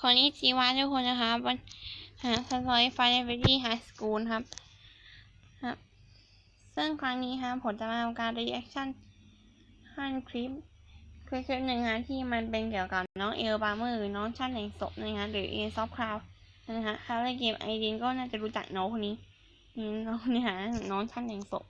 คนนี้จีวาทุกคนนะครับวันฮะสตอรี่ไฟในวิที่ไฮสคูลครับครับ ซึ่งครั้งนี้ฮะผมจะมาทำการ reaction ให้คลิปคลิปคลิปหนึ่งฮะที่มันเป็นเกี่ยวกับน้องเอลบาร์เมอร์หรือน้องชั้นแห่งศพนะฮะหรือเอซอฟคราวนะฮะใครเล่นเกมไอดินก็น่าจะรู้จักน้องคนนี้นี่น้องนี่ฮะน้องชั้นแห่งศพ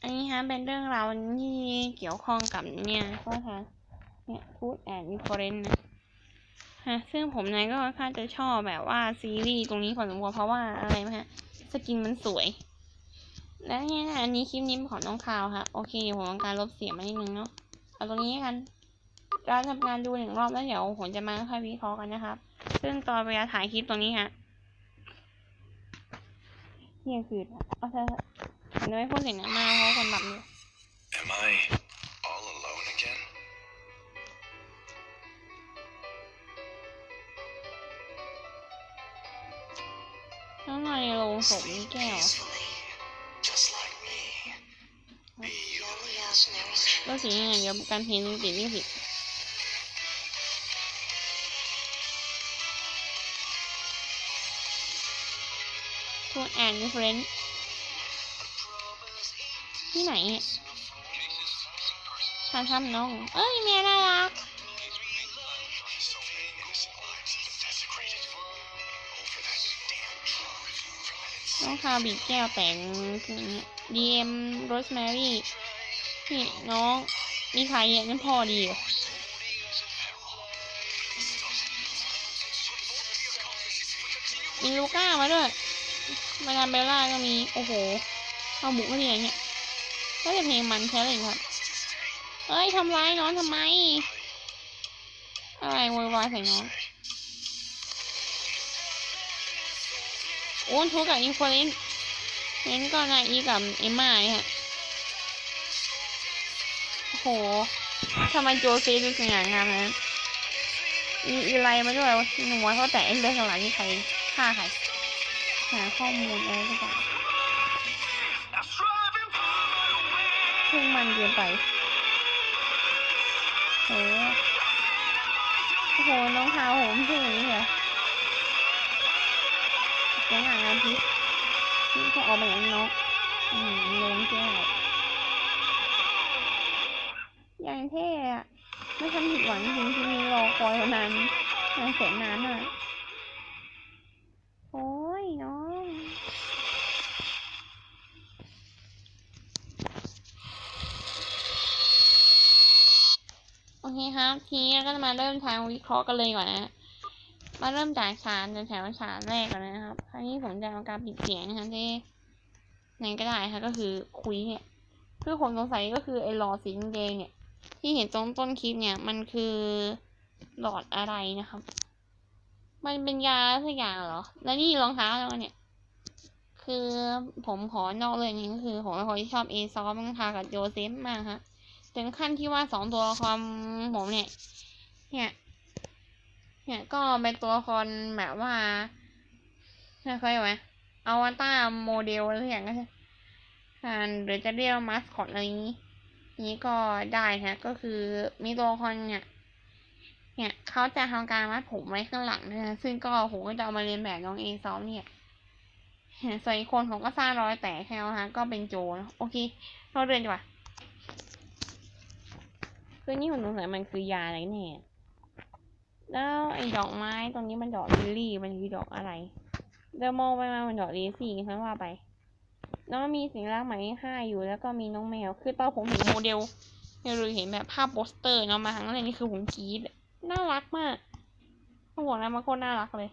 อันนี้ฮะเป็นเรื่องราวที่เกี่ยวข้องกับเนี่ยก็ทางเนี่ยพูดแอนด์อินฟเรนนะ ฮะซึ่งผมนี่ยก็ค่อนข้างจะชอบแบบว่าซีรีส์ตรงนี้พอสมควรเพราะว่าอะไรไหมฮะ สกินมันสวย และเนี่ยนะอันนี้คลิปนี้เป็นของน้องคาวค่ะ โอเคเดี๋ยวผมทำการลบเสียงมานิดนึงเนาะ เอาตรงนี้กันเราทำการดูหนึ่งรอบแล้วเดี๋ยวผมจะมาค่อยวิเคราะห์กันนะครับ ซึ่งตอนเวลาถ่ายคลิปตรงนี้ฮะเที่ยงคืนอะเอาเถอะผมจะไม่พูดเสียงดังมากเพราะคนแบบนี้ น้องนอนในโรงศพนี่แก้ว peacefully, just like me. Be yours. ก็สียังไงเดี๋ยวการเพลงติดนี่สิทูแอนด์เฟรนที่ไหนเนี่ยชาทำน้อง เอ้ยเมียน่ารัก น้องคาบีบแก้วแต่งอย่างเงี้ยดีเอ็มโรสแมรี่นี่น้องมีใครอะนั่นพ่อดีเหรอมีลูก้ามาด้วยมาดามเบลล่าก็มี โอ้โห เอาบุกมาเรียนเนี่ยก็จะเพลงมันแค่เลยครับ เอ้ยทำร้ายน้องทำไม อะไรโวยวายใส่น้อง โอ้ทุกกับอินฟลูเอนซ์เน้นก็นายอีกับเอมมาเนี่ยฮะโหทำไมโจเซฟดูสง่างามนะมีอีไลมาด้วยหนูว่าเขาแต่ไอ้เรื่องข้างหลังนี่ใครฆ่าใครหาข้อมูลอะไรสักอย่างเพิ่งมันเกินไปโหโอ้โหน้องเท้าผมเพิ่งอย่างนี้เหรอ กงอ่างน้ำพริกนี่เขาเอามาอย่างนี้เนาะอืมลงแก้วอย่างเท่อะไม่ทันผิดหวังจริงที่มีรอคอยนานนานแสนนานอะโอ้ยน้องโอเคครับ ทีนี้ก็จะมาเริ่มทางวิเคราะห์กันเลยก่อนนะ มาเริ่มจากฉากแถวฉากแรกก่อนนะครับคราวนี้ผมจะเอาการปิดเสียงนะครับที่ไหนก็ได้ค่ะก็คือคุยเนี่ยคือผมสงสัยก็คือไอ้หลอดสีแดงเนี่ย ที่เห็นตรงต้นคลิปเนี่ย มันคือหลอดอะไรนะครับ มันเป็นยาสักอย่างเหรอ แล้วนี่รองเท้าแล้วเนี่ย คือผมขอนอกเลยนี่ก็คือผมเป็นคนที่ชอบเอซอมังคากับโจเซฟมากฮะถึงขั้นที่ว่าสองตัวละครผมเนี่ย เนี่ย เนี่ยก็เป็นตัวละครแบบว่าเคยไหมอวตารโมเดลอะไรอย่างเงี้ยหรือจะเรียกมาสคอตอะไรอย่างนี้ นี้ก็ได้ฮะก็คือมีตัวละครเนี่ยเนี่ยเขาจะทำการมัดผมไว้ข้างหลังนะซึ่งก็ผมก็จะเอามาเรียนแบบน้องเอซ้อฟเนี่ยส่วนอีกคนผมก็สร้างรอยแตกให้แล้วฮะก็เป็นโจนะโอเคเราเรียนดีกว่าคือนี่ผมสงสัยมันคือยาอะไรแน่ แล้วไอ้ดอกไม้ตรงนี้มันดอกลิลลี่ มันคือดอกอะไรเดยวมองไปมามันดอกลิลลี่ทั้งว่าไป แล้วมีสิ่งรักหมายห้าอยู่แล้วก็มีน้องแมว คือตอนผมเห็นโมเดลเนี่ยหรือเห็นแบบภาพโปสเตอร์เนาะมาทั้งนั้นนี่คือผมกรี๊ดน่ารักมากโอ้โหนะมันโคตรน่ารักเลย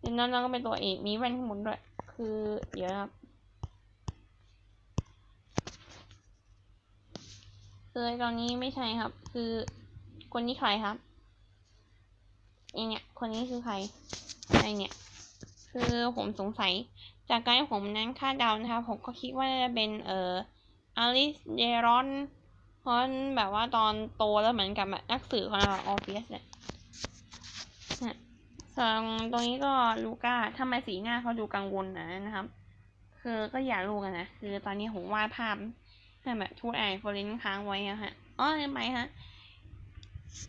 เดี๋ยวน้องๆก็เป็นตัวเอกมีแว่นข้างบนด้วย คือเดี๋ยวนะครับคือตอนนี้ไม่ใช่ครับ คือคนนี้ใครครับ ไอเนี่ยคนนี้คือใครไอเนี่ยคือผมสงสัย จากการที่ผมนั้นคาดเดานะครับผมก็คิดว่าน่าจะเป็นเอ่ออลิสเดรอนเพราะแบบว่าตอนโตแล้วเหมือนกับแบบนักสืบของเราออฟฟิศเนี่ยนะส่วนตรงนี้ก็ลูก้าทำไมสีหน้าเขาดูกังวลนะนะครับ คือก็อย่ารู้กันนะ คือตอนนี้ผมวาดภาพให้แบบทูแอฟอร์เรนค้างไว้อะฮะ อ๋อเห็นไมฮะ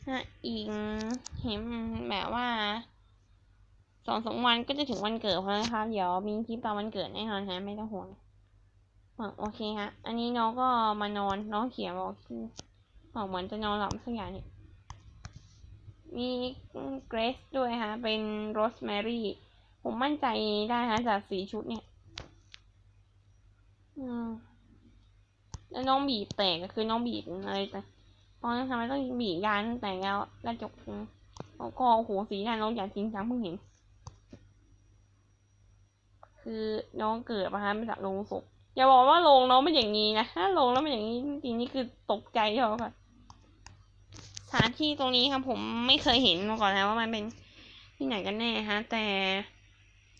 ฮะอีกเห็นแบบว่าสองสามวันก็จะถึงวันเกิดแล้วนะครับเดี๋ยวมีคลิปตอนวันเกิดแน่นอนฮะไม่ต้องห่วงโอเคฮะ อันนี้น้องก็มานอนน้องเขียนบอกคือบอกเหมือนจะนอนหลับสักอย่างเนี่ยมีเกรซด้วยฮะ เป็นโรสแมรี่ ผมมั่นใจได้ฮะจากสีชุดเนี่ยอืมแล้วน้องบีบแตกก็คือน้องบีบอะไรแต่ ตอนนั้ทำไมต้องบีบยานตั้งแต่แล้วกระจกแล้วก็โอ้โหสีหน้าน้องอยากจริงจังเพิ่งเห็น คือน้องเกิดมาฮะมาจากโรงศพอย่าบอกว่าโรงน้องเป็นอย่างนี้นะถ้าโรงแล้วเป็นอย่างนี้จริงๆนี่คือตกใจเขาค่ะสถานที่ตรงนี้ครับผมไม่เคยเห็นมาก่อนนะว่ามันเป็นที่ไหนกันแน่ฮะ แต่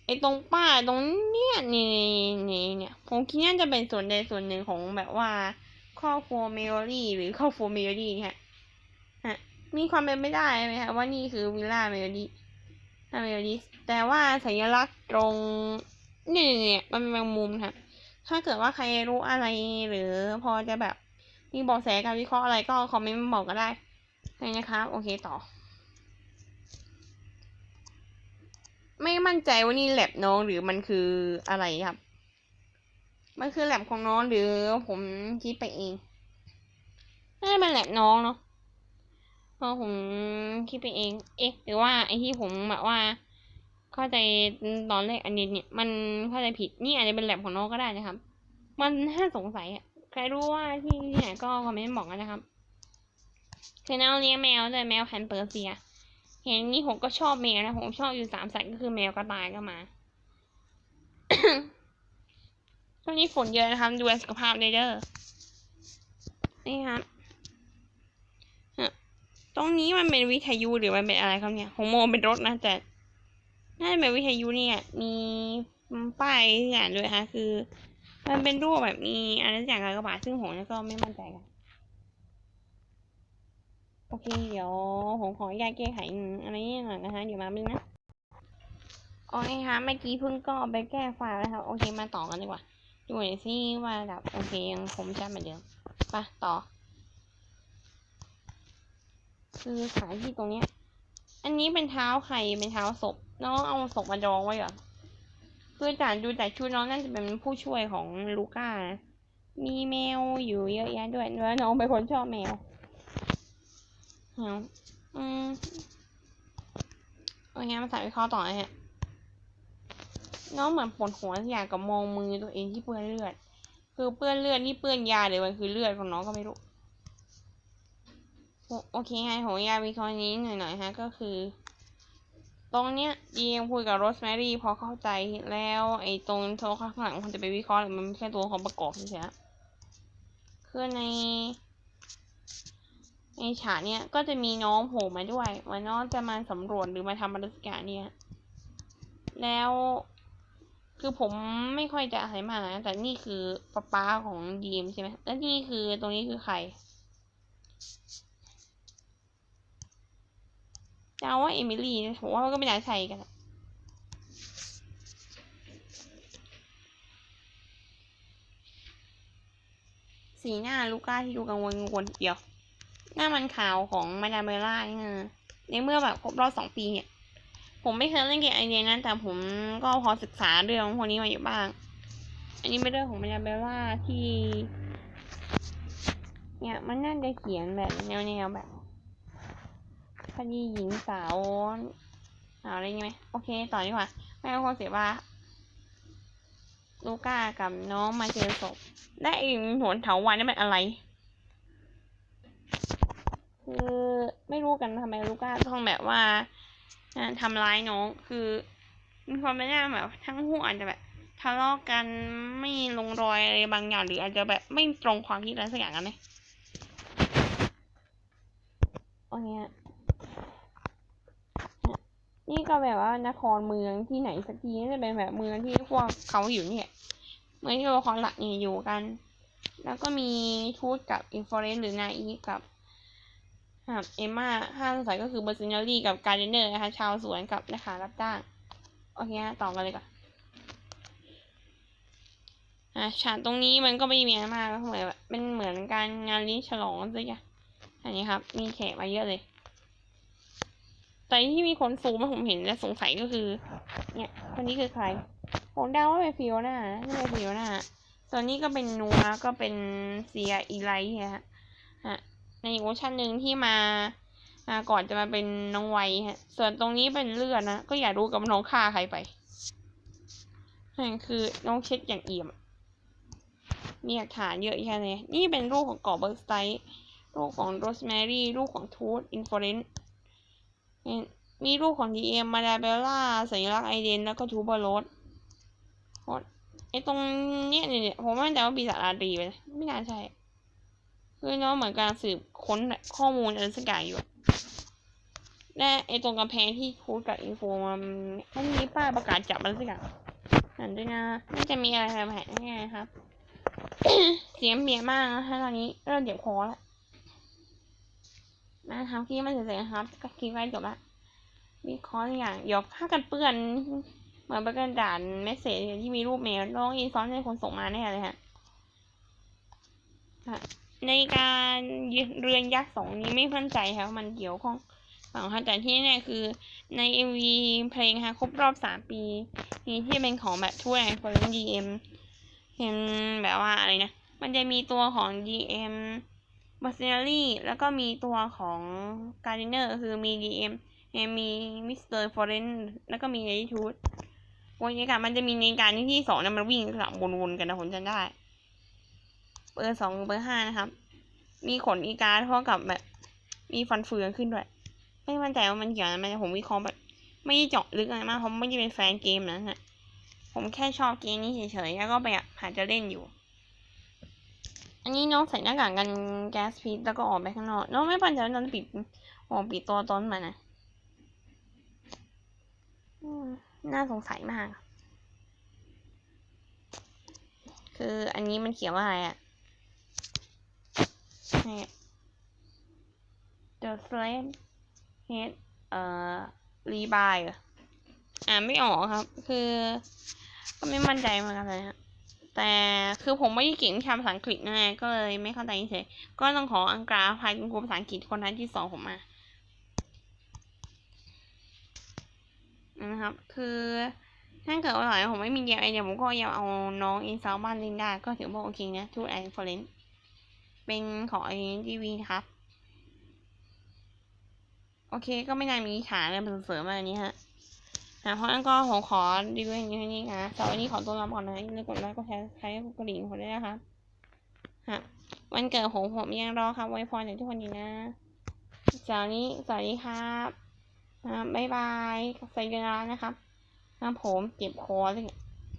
ไอ้ตรงป้ายตรงเนี้ยนี่นี่เนี่ยผมคิดว่าจะเป็นส่วนใดส่วนหนึ่งของแบบว่า ครอบครัวเมโลลี่หรือครอบครัวเมโลลี่ฮะฮะ มีความเป็นไม่ได้ไหมคะว่านี่คือวิลล่าเมโลดี้เมโลดี้แต่ว่าสัญลักษณ์ตรงเนี่ยเนี่ยมันเป็นแมงมุมค่ะถ้าเกิดว่าใครรู้อะไรหรือพอจะแบบมีเบอกแสการวิเคราะห์อะไรก็คอมเมนต์มาบอกก็ได้นะครับ โอเคต่อ ไม่มั่นใจว่านี่แลบน้องหรือมันคืออะไรครับ มันคือแลบของน้องหรือผมคิดไปเองน่าจะเป็นแลบน้องเนาะเพราะผมคิดไปเอง เอ๊ะ หรือว่าไอที่ผมแบบว่า เข้าใจตอนแรกอันนี้เนี่ย มันเข้าใจผิด นี่อาจจะเป็นแลบของน้องก็ได้นะครับ มันน่าสงสัยอะใครรู้ว่าที่ไหนก็คอมเมนต์บอกกันนะครับคือน้องเลี้ยงแมวด้วยแมวพันเปอร์เซีย เห็นนี่ผมก็ชอบแมวนะ ผมชอบอยู่สามสัตว์ก็คือแมวกระต่ายก็มา ช่วงนี้ฝนเยอะนะครับ ดูแลสุขภาพด้วยเด้อนี่ครับฮะตรงนี้มันเป็นวิทยุหรือมันเป็นอะไรครับเนี่ยของโมเป็นรถนะแต่น่าจะเป็นวิทยุเนี่ยมีป้ายอย่างด้วยค่ะคือ มันเป็นรูปแบบมีอะไรสักอย่างกระบาดซึ่งผมก็ไม่มั่นใจกันโอเคเดี๋ยวผมขออนุญาตแก้ไขอะไรนิดหน่อยนะคะเดี๋ยวมาบึงนะโอเคค่ะเมื่อกี้เพิ่งก็ไปแก้ไฟล์แล้วครับโอเคมาต่อกันดีกว่า ดูหน่อยซิว่าแบบโอเค ยังคมชัดเหมือนเดิมไปต่อ คือสถานที่ตรงเนี้ย อันนี้เป็นเท้าใครเป็นเท้าศพ น้องเอาศพมาดองไว้เหรอคือจากดูจากชุดน้องน่าจะเป็นผู้ช่วยของลูก้านะมีแมวอยู่เยอะแยะด้วยแล้วน้องเป็นคนชอบแมวเหวอืมโอเคมาใส่วิเคราะห์ต่อเลยฮะ น้องเหมือนปวดหัวอยากกับมองมือตัวเองที่เปื้อนเลือด คือเปื้อนเลือดนี่เปื้อนยาหรือมันคือเลือดของน้องก็ไม่รู้ โอเคไงผมยาวิเคราะห์นี้หน่อยๆฮะก็คือ ตรงเนี้ยยียังคุยกับโรสแมรี่พอเข้าใจแล้วไอ้ตรงโทรข้างหลังมันจะไปวิเคราะห์หรือมันไม่ตัวของประกอบใช่ไหมคือในในฉากเนี้ยก็จะมีน้องโผล่มาด้วยว่าน้องจะมาสำรวจหรือมาทำอะไรสักอย่างเนี่ยแล้ว คือผมไม่ค่อยจะอะไรมากนะแต่นี่คือป๊าป๊าของดีมใช่ไหมแล้วนี่คือตรงนี้คือใครจะเอาว่าเอมิลี่นะผมว่ามันก็ไม่น่าใช่กันสีหน้าลูก้าที่ดูกังวลกังวลเดียว หน้ามันขาวของมาดามเบลล่านี่นะในเมื่อแบบครบรอบสองปีเนี่ย ผมไม่เคยเล่นเกมไอเดียนั้นแต่ผมก็พอศึกษาเรื่องพวกนี้มาอยู่บ้าง อันนี้เป็นเรื่องของมาดาเบลล่าที่ เนี่ยมันน่าจะเขียนแบบแนวๆแบบคดีหญิงสาวอาอะไรเงี้ยไหมโอเค ต่อดีกว่า ไม่ต้องคนเสียว่าลูก้ากับน้องมาเจอศพและไอ้หนวเถาวันนี่มันอะไร คือไม่รู้กันทำไมลูก้าต้องแบบว่า ทำร้ายน้องคือมีความไม่แน่แบบทั้งคู่อาจจะแบบทะเลาะกันไม่ลงรอยอะไรบางอย่างหรืออาจจะแบบไม่ตรงความคิดอะไรสักอย่างกันไหมโอเคฮะนี่ก็แบบว่านครเมืองที่ไหนสักทีน่าจะเป็นแบบเมืองที่พวกเขาอยู่เนี่ยเมืองที่ตัวละครหลักเนี่ยอยู่กัน แล้วก็มีทูตกับอินฟอเรนซ์หรือนาอีกับ ครับเอมมาห้าสงสัยก็คือเบอร์ซินารีกับการเดนเนอร์นะคะ ชาวสวนกับนะคะรับจ้าง โอเคฮะต่อกันเลยก่อนอ่าฉากตรงนี้มันก็ไม่มีอะไรมาก็เหมือนเป็นเหมือนการงานเลี้ยงฉลองซะอย่างอันนี้ครับ มีแขกมาเยอะเลย แต่ที่มีคนซูมให้ผมเห็นและสงสัยก็คือ เนี่ย คนนี้คือใคร ผมเดาว่าเป็นฟิโอน่าน่าจะเป็นฟิโอน่าส่วนนี้ก็เป็นนัวก็เป็นเซียอีไลท์ฮะฮะ ในอีกเวอร์ชันหนึ่งที่มาอ่าก่อนจะมาเป็นน้องไวฮะ ส่วนตรงนี้เป็นเลือดนะ ก็อย่ารู้กับน้องฆ่าใครไปนั่นคือน้องเช็ดอย่างเอี่ยม มีหลักฐานเยอะแค่ไหนนี่เป็นรูปของเกาะเบอร์สไตท์รูปของโรสแมรี่ รูปของทูตอินฟอเรนซ์มีรูปของดีเอ็มมาดาเบลล่า สัญลักษณ์ไอเดน แล้วก็ทูบอร์โรสไอตรงเนี้ยเนี่ยผมไม่แน่ใจว่าปีศาจราตรีไปไม่น่าใช่ คือน้องเหมือนการสืบค้นข้อมูลอะไรสักอย่างอยู่และไอตรงกำแพงที่พูดกับอินโฟมันมันมีป้ายประกาศจับอะไรสักอย่างนั่นด้วยนะน่าจะมีอะไรแผลแน่ครับ เสียงเบียมากนะคะตอนนี้เริ่มเจ็บคอแล้วนะครับที่มันเสร็จๆนะครับ ก็คิดไว้จบละวิเคราะห์อย่างเดี๋ยวผ้ากันเปื้อนเหมือนประกันด่านเมสเซจที่มีรูปแมวน้องอีซ้อนในคนส่งมาแน่เลยฮะ่ะ ในการเรือนยักษ์สองนี้ไม่มั่นใจค่ะมันเกี่ยวข้องเปล่าค่ะแต่ที่แน่คือใน MV เพลงค่ะครบรอบสามปีนี้ที่เป็นของแบบถ้วยฟอร์เรนดีเอ็มเห็นแบบว่าอะไรนะ มันจะมีตัวของ DM m e r c e n a r y แล้วก็มีตัวของ Gardiner คือมี DM มีมิสเตอร์ฟเรนแล้วก็มี Attitude วันนี้ค่ะมันจะมีในการที่สองนะมันวิ่งสลับวนๆกันนะผมจำได้ เบอร์สองเบอร์ห้านะครับ มีขนอีกาเท่ากับแบบมีฟันเฟืองขึ้นด้วย ไม่มั่นใจว่ามันเกี่ยวอะไรไหมผมวิเคราะห์แบบ ไม่เจาะลึกอะไรมากเพราะไม่ได้เป็นแฟนเกมนะฮะผมแค่ชอบเกมนี้เฉยๆแล้วก็ไปหาจะเล่นอยู่ อันนี้น้องใส่หน้ากากกันแก๊สพิษแล้วก็ออกไปข้างนอกน้องไม่ปันใจว่าน้องจะปิดออกปิดตัวตนมานะน่าสงสัยมาก คืออันนี้มันเขียนว่าอะไรอะ นี่ The Slave Head เอ่อ Rebuy อ่านไม่ออกครับ คือ ก็ไม่มั่นใจเหมือนกันเลยฮะแต่คือผมไม่ได้เก่งวิชาภาษาอังกฤษนะก็เลยไม่เข้าใจเฉยก็ต้องขออังกฤษภายคุณครูภาษาอังกฤษคนนั้นที่สอนผมมานะครับ คือถ้าเกิดว่าหลายผมไม่มีเดียไอเดียผมก็ยังเอาน้องอินซาวบ้านล่นได้ก็ถือว่าโอเคนะทูแอนฟอร์เรน เป็นของไอทีวีนะครับโอเค ก็ไม่นานมีฐานอะไรเสริมมาอันนี้ฮะนะเพราะงั้นก็ผมขอรีวิวอย่างนี้เท่านี้นะสำหรับวันนี้ขอตัวลาก่อนนะอย่าลืมกดไลค์กดแชร์ใครกระดิ่งผมด้วยนะครับฮะวันเกิดผมผมยังรอครับไว้พรจากทุกคนดีนะสำหรับวันนี้สวัสดีครับนะบ๊ายบายใส่เวลานะครับนะผมเจ็บคอเลย